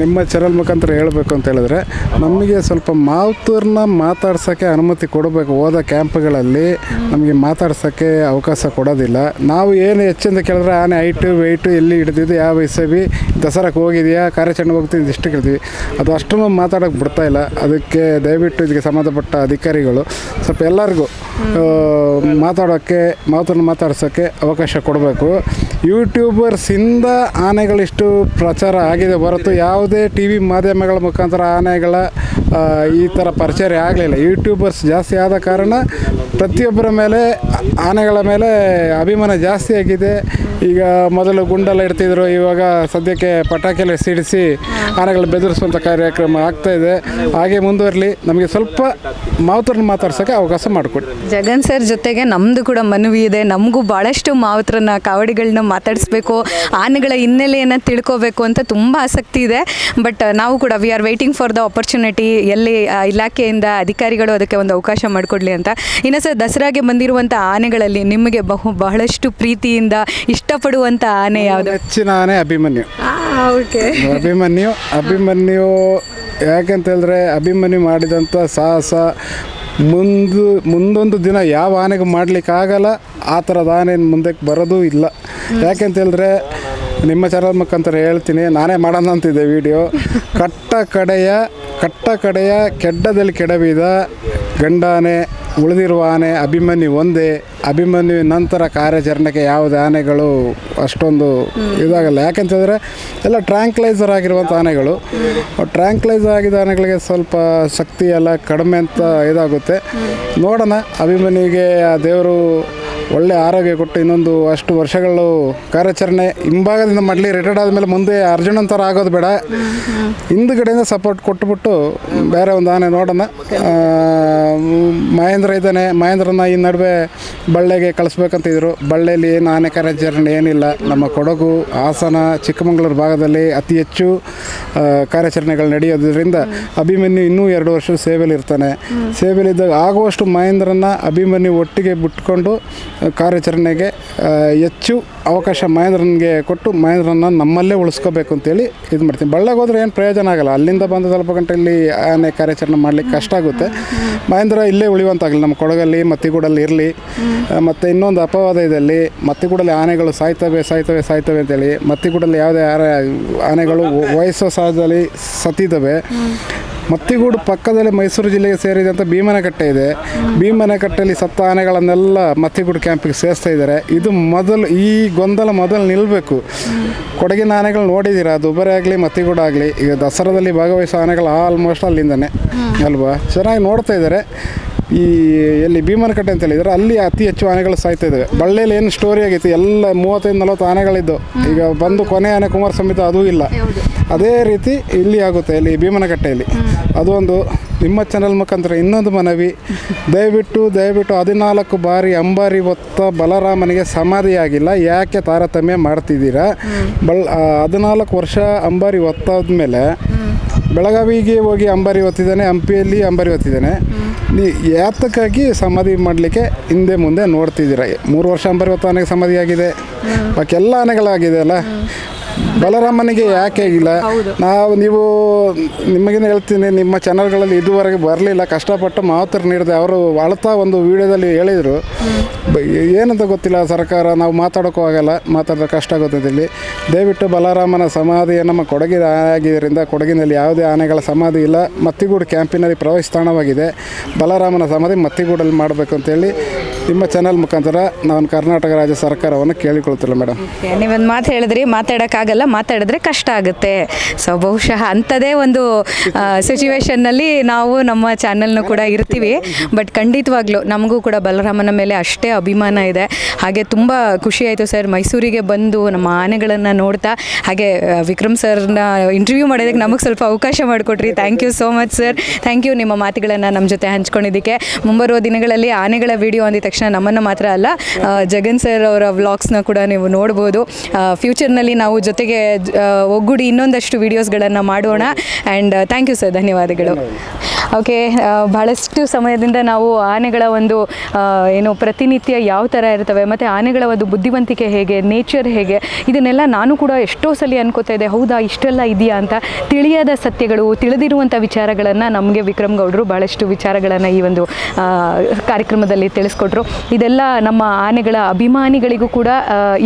ನಿಮ್ಮ ಚಾನಲ್ ಮುಖಾಂತರ ಹೇಳಬೇಕು ಅಂತ ಹೇಳಿದ್ರೆ ನಮಗೆ ಸ್ವಲ್ಪ ಮಾವುತೂರನ್ನ ಮಾತಾಡ್ಸೋಕ್ಕೆ ಅನುಮತಿ ಕೊಡಬೇಕು ಹೋದ ಕ್ಯಾಂಪ್ಗಳಲ್ಲಿ. ನಮಗೆ ಮಾತಾಡ್ಸೋಕ್ಕೆ ಅವಕಾಶ ಕೊಡೋದಿಲ್ಲ. ನಾವು ಏನು ಹೆಚ್ಚಿಂದ ಕೇಳಿದ್ರೆ ಆನೆ ಹೈಟು ವೆಯ್ಟು ಎಲ್ಲಿ ಹಿಡಿದಿದ್ದು ಯಾವ ಇಸವಿ ದಸರಾಕ್ಕೆ ಹೋಗಿದೆಯಾ ಕಾರ್ಯಾಚರಣೆ ಹೋಗ್ತಿದ್ದು ಇಷ್ಟು ಕೇಳ್ತೀವಿ. ಅದು ಅಷ್ಟನ್ನು ಮಾತಾಡೋಕ್ಕೆ ಬಿಡ್ತಾ ಇಲ್ಲ. ಅದಕ್ಕೆ ದಯವಿಟ್ಟು ಇದಕ್ಕೆ ಸಂಬಂಧಪಟ್ಟ ಅಧಿಕಾರಿಗಳು ಸ್ವಲ್ಪ ಎಲ್ಲರಿಗೂ ಮಾತಾಡೋಕ್ಕೆ ಮಾತನ್ನು ಮಾತಾಡ್ಸೋಕ್ಕೆ ಅವಕಾಶ ಕೊಡಬೇಕು. ಯೂಟ್ಯೂಬರ್ಸಿಂದ ಆನೆಗಳಿಷ್ಟು ಪ್ರಚಾರ ಆಗಿದೆ ಹೊರತು ಯಾವುದೇ ಟಿ ವಿ ಮಾಧ್ಯಮಗಳ ಮುಖಾಂತರ ಆನೆಗಳ ಈ ಥರ ಪರಿಚಯ ಆಗಲಿಲ್ಲ. ಯೂಟ್ಯೂಬರ್ಸ್ ಜಾಸ್ತಿ ಆದ ಕಾರಣ ಪ್ರತಿಯೊಬ್ಬರ ಮೇಲೆ, ಆನೆಗಳ ಮೇಲೆ ಅಭಿಮಾನ ಜಾಸ್ತಿ ಆಗಿದೆ. ಈಗ ಮೊದಲು ಗುಂಡೆಲ್ಲ ಇಡ್ತಿದ್ರು, ಇವಾಗ ಸದ್ಯಕ್ಕೆ ಪಟಾಕಿಯಲ್ಲಿ ಸಿಡಿಸಿ ಆನೆಗಳು ಬೆದರಿಸುವಂಥ ಕಾರ್ಯಕ್ರಮ ಆಗ್ತಾ ಇದೆ. ಹಾಗೆ ಮುಂದುವರಲಿ, ನಮಗೆ ಸ್ವಲ್ಪ ಮಾತನ್ನು ಮಾತಾಡ್ಸೋಕ್ಕೆ ಅವಕಾಶ ಮಾಡಿಕೊಡಿ. ಜಗನ್ ಸರ್ ಜೊತೆಗೆ ನಮ್ಮದು ಕೂಡ ಮನವಿ ಇದೆ. ನಮಗೂ ಭಾಳಷ್ಟು ಮಾವುತರನ್ನ ಕಾವಡಿಗಳನ್ನ ಮಾತಾಡಿಸ್ಬೇಕು. ಆನೆಗಳ ಹಿನ್ನೆಲೆಯನ್ನು ತಿಳ್ಕೋಬೇಕು ಅಂತ ತುಂಬ ಆಸಕ್ತಿ ಇದೆ. ಬಟ್ ನಾವು ಕೂಡ we are waiting for the opportunity ಎಲ್ಲಿ ಇಲಾಖೆಯಿಂದ ಅಧಿಕಾರಿಗಳು ಅದಕ್ಕೆ ಒಂದು ಅವಕಾಶ ಮಾಡಿಕೊಡ್ಲಿ ಅಂತ. ಇನ್ನು ಸರ್ ದಸರಾಗೆ ಬಂದಿರುವಂಥ ಆನೆಗಳಲ್ಲಿ ನಿಮಗೆ ಬಹು ಬಹಳಷ್ಟು ಪ್ರೀತಿಯಿಂದ ಇಷ್ಟಪಡುವಂಥ ಆನೆ ಯಾವುದು? ಹೆಚ್ಚಿನ ಆನೆ ಅಭಿಮನ್ಯು. ಓಕೆ ಅಭಿಮನ್ಯು ಅಭಿಮನ್ಯು ಯಾಕೆಂತ ಹೇಳಿದ್ರೆ ಅಭಿಮನ್ಯು ಮಾಡಿದಂಥ ಸಾಹಸ ಮುಂದು ಮುಂದೊಂದು ದಿನ ಯಾವ ಮಾಡ್ಲಿಕ್ಕೆ ಆಗಲ್ಲ ಆ ಥರದ ಆನೆ ಮುಂದಕ್ಕೆ ಬರೋದೂ ಇಲ್ಲ. ಯಾಕೆಂತ ಹೇಳಿದ್ರೆ, ನಿಮ್ಮ ಚಾನಲ್ ಮುಖಾಂತರ ಹೇಳ್ತೀನಿ, ನಾನೇ ಮಾಡೋಣ ಅಂತಿದ್ದೆ ವಿಡಿಯೋ ಕಟ್ಟ ಕಡೆಯ ಕಟ್ಟ ಕಡೆಯ ಕೆಡ್ಡದಲ್ಲಿ ಕೆಡವಿದ ಗಂಡಾನೆ ಉಳಿದಿರುವ ಆನೆ, ಅಭಿಮನ್ಯು ಒಂದೇ. ಅಭಿಮನ್ಯು ನಂತರ ಕಾರ್ಯಾಚರಣೆಗೆ ಯಾವುದೇ ಆನೆಗಳು ಅಷ್ಟೊಂದು ಇದಾಗಲ್ಲ. ಯಾಕೆಂತಂದರೆ ಎಲ್ಲ ಟ್ರ್ಯಾಂಕ್ಲೈಸರ್ ಆಗಿರುವಂಥ ಆನೆಗಳು. ಟ್ರ್ಯಾಂಕ್ಲೈಸ್ ಆಗಿದ ಆನೆಗಳಿಗೆ ಸ್ವಲ್ಪ ಶಕ್ತಿ ಎಲ್ಲ ಕಡಿಮೆ ಅಂತ ಇದಾಗುತ್ತೆ. ನೋಡೋಣ, ಅಭಿಮನ್ಯುಗೆ ಆ ದೇವರು ಒಳ್ಳೆ ಆರೋಗ್ಯ ಕೊಟ್ಟು ಇನ್ನೊಂದು ಅಷ್ಟು ವರ್ಷಗಳು ಕಾರ್ಯಾಚರಣೆ ಹಿಂಭಾಗದಿಂದ ಮಾಡಲಿ ರಿಟೈರ್ಡ್ ಆದಮೇಲೆ ಮುಂದೆ ಅರ್ಜುನ್ ಆಗೋದು ಬೇಡ. ಹಿಂದುಗಡೆಯಿಂದ ಸಪೋರ್ಟ್ ಕೊಟ್ಟುಬಿಟ್ಟು ಬೇರೆ ಒಂದು ಆನೆ ನೋಡೋಣ. ಮಹೇಂದ್ರ ಇದ್ದಾನೆ. ಮಹೇಂದ್ರನ ಈ ನಡುವೆ ಬಳ್ಳೆಗೆ ಕಳಿಸ್ಬೇಕಂತಿದ್ರು ಬಳ್ಳೆಯಲ್ಲಿ ಏನು ಆನೆ ಕಾರ್ಯಾಚರಣೆ ಏನಿಲ್ಲ. ನಮ್ಮ ಕೊಡಗು, ಹಾಸನ, ಚಿಕ್ಕಮಗಳೂರು ಭಾಗದಲ್ಲಿ ಅತಿ ಹೆಚ್ಚು ಕಾರ್ಯಾಚರಣೆಗಳು ನಡೆಯೋದ್ರಿಂದ ಅಭಿಮನ್ಯು ಇನ್ನೂ ಎರಡು ವರ್ಷ ಸೇವೆಯಲ್ಲಿ ಇರ್ತಾನೆ ಸೇವೆಯಲ್ಲಿದ್ದಾಗ ಆಗುವಷ್ಟು ಮಹೇಂದ್ರನ ಅಭಿಮನ್ಯು ಒಟ್ಟಿಗೆ ಬಿಟ್ಕೊಂಡು ಕಾರ್ಯಾಚರಣೆಗೆ ಹೆಚ್ಚು ಅವಕಾಶ ಮಹೇಂದ್ರನಿಗೆ ಕೊಟ್ಟು ಮಹೇಂದ್ರನ ನಮ್ಮಲ್ಲೇ ಉಳಿಸ್ಕೋಬೇಕು ಅಂತೇಳಿ ಇದು ಮಾಡ್ತೀನಿ. ಬಳ್ಳಾಗ ಹೋದ್ರೆ ಏನು ಪ್ರಯೋಜನ ಆಗಲ್ಲ. ಅಲ್ಲಿಂದ ಬಂದು ಸ್ವಲ್ಪ ಗಂಟೆ ಇಲ್ಲಿ ಆನೆ ಕಾರ್ಯಾಚರಣೆ ಮಾಡಲಿಕ್ಕೆ ಕಷ್ಟ ಆಗುತ್ತೆ. ಮಹೇಂದ್ರ ಇಲ್ಲೇ ಉಳಿಯುವಂತಾಗಲಿ ನಮ್ಮ ಕೊಡಗಲ್ಲಿ, ಮತ್ತಿಗೂಡಲ್ಲಿ ಇರಲಿ. ಮತ್ತು ಇನ್ನೊಂದು ಅಪವಾದ ಇದೆ ಅಲ್ಲಿ ಮತ್ತಿಗೂಡಲ್ಲಿ ಆನೆಗಳು ಸಾಯ್ತವೆ ಸಾಯ್ತವೆ ಸಾಯ್ತವೆ ಅಂತೇಳಿ, ಮತ್ತಿಗೂಡಲ್ಲಿ ಯಾವುದೇ ಆನೆಗಳು ವಯಸ್ಸು ಸಹಜದಲ್ಲಿ ಸತ್ತಿದ್ದಾವೆ ಮತ್ತಿಗೂಡು ಪಕ್ಕದಲ್ಲಿ ಮೈಸೂರು ಜಿಲ್ಲೆಗೆ ಸೇರಿದಂಥ ಭೀಮನಕಟ್ಟೆ ಇದೆ. ಭೀಮನಕಟ್ಟೆಯಲ್ಲಿ ಸತ್ತ ಆನೆಗಳನ್ನೆಲ್ಲ ಮತ್ತಿಗೂಡು ಕ್ಯಾಂಪಿಗೆ ಸೇರಿಸ್ತಾ ಇದ್ದಾರೆ. ಇದು ಮೊದಲು ಈ ಗೊಂದಲ ಮೊದಲು ನಿಲ್ಲಬೇಕು ಕೊಡಗಿನ ಆನೆಗಳು ನೋಡಿದ್ದೀರಾ? ದುಬಾರಿ ಆಗಲಿ ಮತ್ತಿಗೂಡು ಆಗಲಿ. ಈಗ ದಸರಾದಲ್ಲಿ ಭಾಗವಹಿಸೋ ಆನೆಗಳು ಆಲ್ಮೋಸ್ಟ್ ಅಲ್ಲಿಂದನೇ. ಅಲ್ವಾ? ಚೆನ್ನಾಗಿ ನೋಡ್ತಾ ಇದ್ದಾರೆ. ಈ ಎಲ್ಲಿ ಭೀಮನಕಟ್ಟೆ ಅಂತ ಹೇಳಿದ್ರೆ ಅಲ್ಲಿ ಅತಿ ಹೆಚ್ಚು ಆನೆಗಳು ಸಾಯ್ತಾ ಇದ್ದಾವೆ. ಬಳ್ಳಿಯಲ್ಲಿ ಏನು ಸ್ಟೋರಿ ಆಗೈತಿ ಎಲ್ಲ ಮೂವತ್ತೈದು ನಲವತ್ತು ಆನೆಗಳಿದ್ದು. ಈಗ ಬಂದು ಕೊನೆ ಆನೆ ಕುಮಾರ ಸಮೇತ ಅದೂ ಇಲ್ಲ. ಅದೇ ರೀತಿ ಇಲ್ಲಿ ಆಗುತ್ತೆ ಇಲ್ಲಿ ಭೀಮನಕಟ್ಟೆಯಲ್ಲಿ. ಅದು ಒಂದು ನಿಮ್ಮ ಚಾನಲ್ ಮುಖಾಂತರ ಇನ್ನೊಂದು ಮನವಿ. ದಯವಿಟ್ಟು ದಯವಿಟ್ಟು ಹದಿನಾಲ್ಕು ಬಾರಿ ಅಂಬಾರಿ ಹೊತ್ತ ಬಲರಾಮನಿಗೆ ಸಮಾಧಿಯಾಗಿಲ್ಲ. ಯಾಕೆ ತಾರತಮ್ಯ ಮಾಡ್ತಿದ್ದೀರಾ? ಬಲ್ ಹದಿನಾಲ್ಕು ವರ್ಷ ಅಂಬಾರಿ ಹೊತ್ತಾದ್ಮೇಲೆ ಬೆಳಗಾವಿಗೆ ಹೋಗಿ ಅಂಬಾರಿ ಹೊತ್ತಿದ್ದಾನೆ ಹಂಪಿಯಲ್ಲಿ ಅಂಬಾರಿ ಹೊತ್ತಿದ್ದಾನೆ. ನೀ ಯಾತಕ್ಕಾಗಿ ಸಮಾಧಿ ಮಾಡಲಿಕ್ಕೆ ಹಿಂದೆ ಮುಂದೆ ನೋಡ್ತಿದ್ದೀರ? ಮೂರು ವರ್ಷ ಅಂಬಾರಿ ಹೊತ್ತ ಆನೆಗೆ ಸಮಾಧಿ ಆಗಿದೆ ಬಾಕಿ ಎಲ್ಲ ಆನೆಗಳಾಗಿದೆ ಅಲ್ಲ? ಬಲರಾಮನಿಗೆ ಯಾಕೆ ಆಗಿಲ್ಲ? ನಾವು ನೀವು ನಿಮಗೆ ಹೇಳ್ತೀನಿ ನಿಮ್ಮ ಚಾನಲ್ಗಳಲ್ಲಿ ಇದುವರೆಗೆ ಬರಲಿಲ್ಲ ಕಷ್ಟಪಟ್ಟು ಮಾತ್ರ ನೀಡಿದೆ. ಅವರು ಅಳ್ತಾ ಒಂದು ವಿಡಿಯೋದಲ್ಲಿ ಹೇಳಿದರು. ಏನಂತ ಗೊತ್ತಿಲ್ಲ ಸರ್ಕಾರ ನಾವು ಮಾತಾಡೋಕ್ಕೂ ಆಗಲ್ಲ ಮಾತಾಡೋದು ಕಷ್ಟ ಗೊತ್ತಿದ್ದಲ್ಲಿ ಇಲ್ಲಿ ದಯವಿಟ್ಟು ಬಲರಾಮನ ಸಮಾಧಿ ನಮ್ಮ ಕೊಡಗಿನ ಆಗಿದ್ದರಿಂದ ಕೊಡಗಿನಲ್ಲಿ ಯಾವುದೇ ಆನೆಗಳ ಸಮಾಧಿ ಇಲ್ಲ. ಮತ್ತಿಗೂಡು ಕ್ಯಾಂಪಿನಲ್ಲಿ ಪ್ರವೇಶ ತಾಣವಾಗಿದೆ ಬಲರಾಮನ ಸಮಾಧಿ ಮತ್ತಿಗೂಡಲ್ಲಿ ಮಾಡಬೇಕು ಅಂತೇಳಿ ನಿಮ್ಮ ಚಾನಲ್ ಮುಖಾಂತರ ನಾನು ಕರ್ನಾಟಕ ರಾಜ್ಯ ಸರ್ಕಾರವನ್ನು ಕೇಳಿಕೊಳ್ತಿಲ್ಲ ಮೇಡಮ್ ನೀವೊಂದು ಮಾತು ಹೇಳಿದ್ರಿ, ಮಾತಾಡೋಕ್ಕಾಗಲ್ಲ, ಮಾತಾಡಿದ್ರೆ ಕಷ್ಟ ಆಗುತ್ತೆ. ಸೊ ಬಹುಶಃ ಅಂಥದ್ದೇ ಒಂದು ಸಿಚುವೇಶನ್ನಲ್ಲಿ ನಾವು ನಮ್ಮ ಚಾನಲ್ನು ಕೂಡ ಇರ್ತೀವಿ. ಬಟ್ ಖಂಡಿತವಾಗ್ಲೂ ನಮಗೂ ಕೂಡ ಬಲರಾಮನ ಮೇಲೆ ಅಷ್ಟೇ ಅಭಿಮಾನ ಇದೆ. ಹಾಗೆ ತುಂಬ ಖುಷಿ ಆಯಿತು ಸರ್ ಮೈಸೂರಿಗೆ ಬಂದು ನಮ್ಮ ಆನೆಗಳನ್ನು ನೋಡ್ತಾ. ಹಾಗೆ ವಿಕ್ರಮ್ ಸರ್ನ ಇಂಟರ್ವ್ಯೂ ಮಾಡೋದಕ್ಕೆ ನಮಗೆ ಸ್ವಲ್ಪ ಅವಕಾಶ ಮಾಡಿಕೊಟ್ರಿ. Thank you so much sir thank you ನಿಮ್ಮ ಮಾತುಗಳನ್ನು ನಮ್ಮ ಜೊತೆ ಹಂಚ್ಕೊಂಡಿದ್ದಕ್ಕೆ. ಮುಂಬರುವ ದಿನಗಳಲ್ಲಿ ಆನೆಗಳ ವಿಡಿಯೋ ಅಂದಿದ ತಕ್ಷಣ ನಮ್ಮನ್ನು ಮಾತ್ರ ಅಲ್ಲ ಜಗನ್ ಸರ್ ಅವರ ವ್ಲಾಗ್ಸ್ನ ಕೂಡ ನೀವು ನೋಡ್ಬೋದು. ಫ್ಯೂಚರ್ನಲ್ಲಿ ನಾವು ಜೊತೆಗೆ ಒಗ್ಗೂಡಿ ಇನ್ನೊಂದಷ್ಟು ವೀಡಿಯೋಸ್ಗಳನ್ನು ಮಾಡೋಣ. ಆ್ಯಂಡ್ ಥ್ಯಾಂಕ್ ಯು ಸರ್ ಧನ್ಯವಾದಗಳು. ಓಕೆ ಭಾಳಷ್ಟು ಸಮಯದಿಂದ ನಾವು ಆನೆಗಳ ಒಂದು ಏನು ಪ್ರತಿನಿತ್ಯ ಯಾವ ಥರ ಇರ್ತವೆ, ಮತ್ತು ಆನೆಗಳ ಒಂದು ಬುದ್ಧಿವಂತಿಕೆ ಹೇಗೆ ನೇಚರ್ ಹೇಗೆ, ಇದನ್ನೆಲ್ಲ ನಾನು ಕೂಡ ಎಷ್ಟೋ ಸಲ ಅನ್ಕೋತಾ ಇದ್ದೆ, ಹೌದಾ, ಇಷ್ಟೆಲ್ಲ ಇದೆಯಾ ಅಂತ ತಿಳಿಯದ ಸತ್ಯಗಳು ತಿಳಿದಿರುವಂಥ ವಿಚಾರಗಳನ್ನು ನಮಗೆ ವಿಕ್ರಮ್ ಗೌಡರು ಭಾಳಷ್ಟು ವಿಚಾರಗಳನ್ನು ಈ ಒಂದು ಕಾರ್ಯಕ್ರಮದಲ್ಲಿ ತಿಳಿಸ್ಕೊಟ್ರು. ಇದೆಲ್ಲ ನಮ್ಮ ಆನೆಗಳ ಅಭಿಮಾನಿಗಳಿಗೂ ಕೂಡ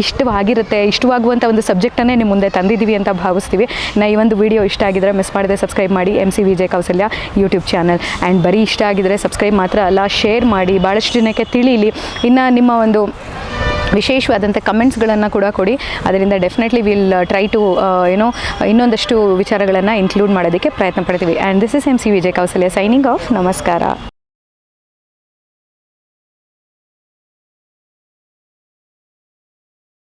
ಇಷ್ಟವಾಗಿರುತ್ತೆ. ಇಷ್ಟವಾಗುವಂಥ ಒಂದು ಸಬ್ಜೆಕ್ಟನ್ನೇ ನಿಮ್ಮ ಮುಂದೆ ತಂದಿದ್ದೀವಿ ಅಂತ ಭಾವಿಸ್ತೀವಿ. ನಾ ಈ ಒಂದು ವಿಡಿಯೋ ಇಷ್ಟ ಆಗಿದ್ರೆ ಮಿಸ್ ಮಾಡಿದ್ರೆ ಸಬ್ಸ್ಕ್ರೈಬ್ ಮಾಡಿ M C Vijay Kausalya YouTube channel and ಬರೀ ಇಷ್ಟ ಆಗಿದ್ರೆ ಸಬ್ಸ್ಕ್ರೈಬ್ ಮಾತ್ರ ಅಲ್ಲ ಶೇರ್ ಮಾಡಿ ಭಾಳಷ್ಟು ಜನಕ್ಕೆ ತಿಳಿಲಿ. ಇನ್ನು ನಿಮ್ಮ ಒಂದು ವಿಶೇಷವಾದಂಥ ಕಮೆಂಟ್ಸ್ಗಳನ್ನು ಕೂಡ ಕೊಡಿ. ಅದರಿಂದ ಡೆಫಿನೆಟ್ಲಿ ವಿಲ್ ಟ್ರೈ ಟು ಏನೋ ಇನ್ನೊಂದಷ್ಟು ವಿಚಾರಗಳನ್ನು ಇನ್ಕ್ಲೂಡ್ ಮಾಡೋದಕ್ಕೆ ಪ್ರಯತ್ನ ಪಡ್ತೀವಿ. And this is M C Vijay Kausalya signing off ನಮಸ್ಕಾರ.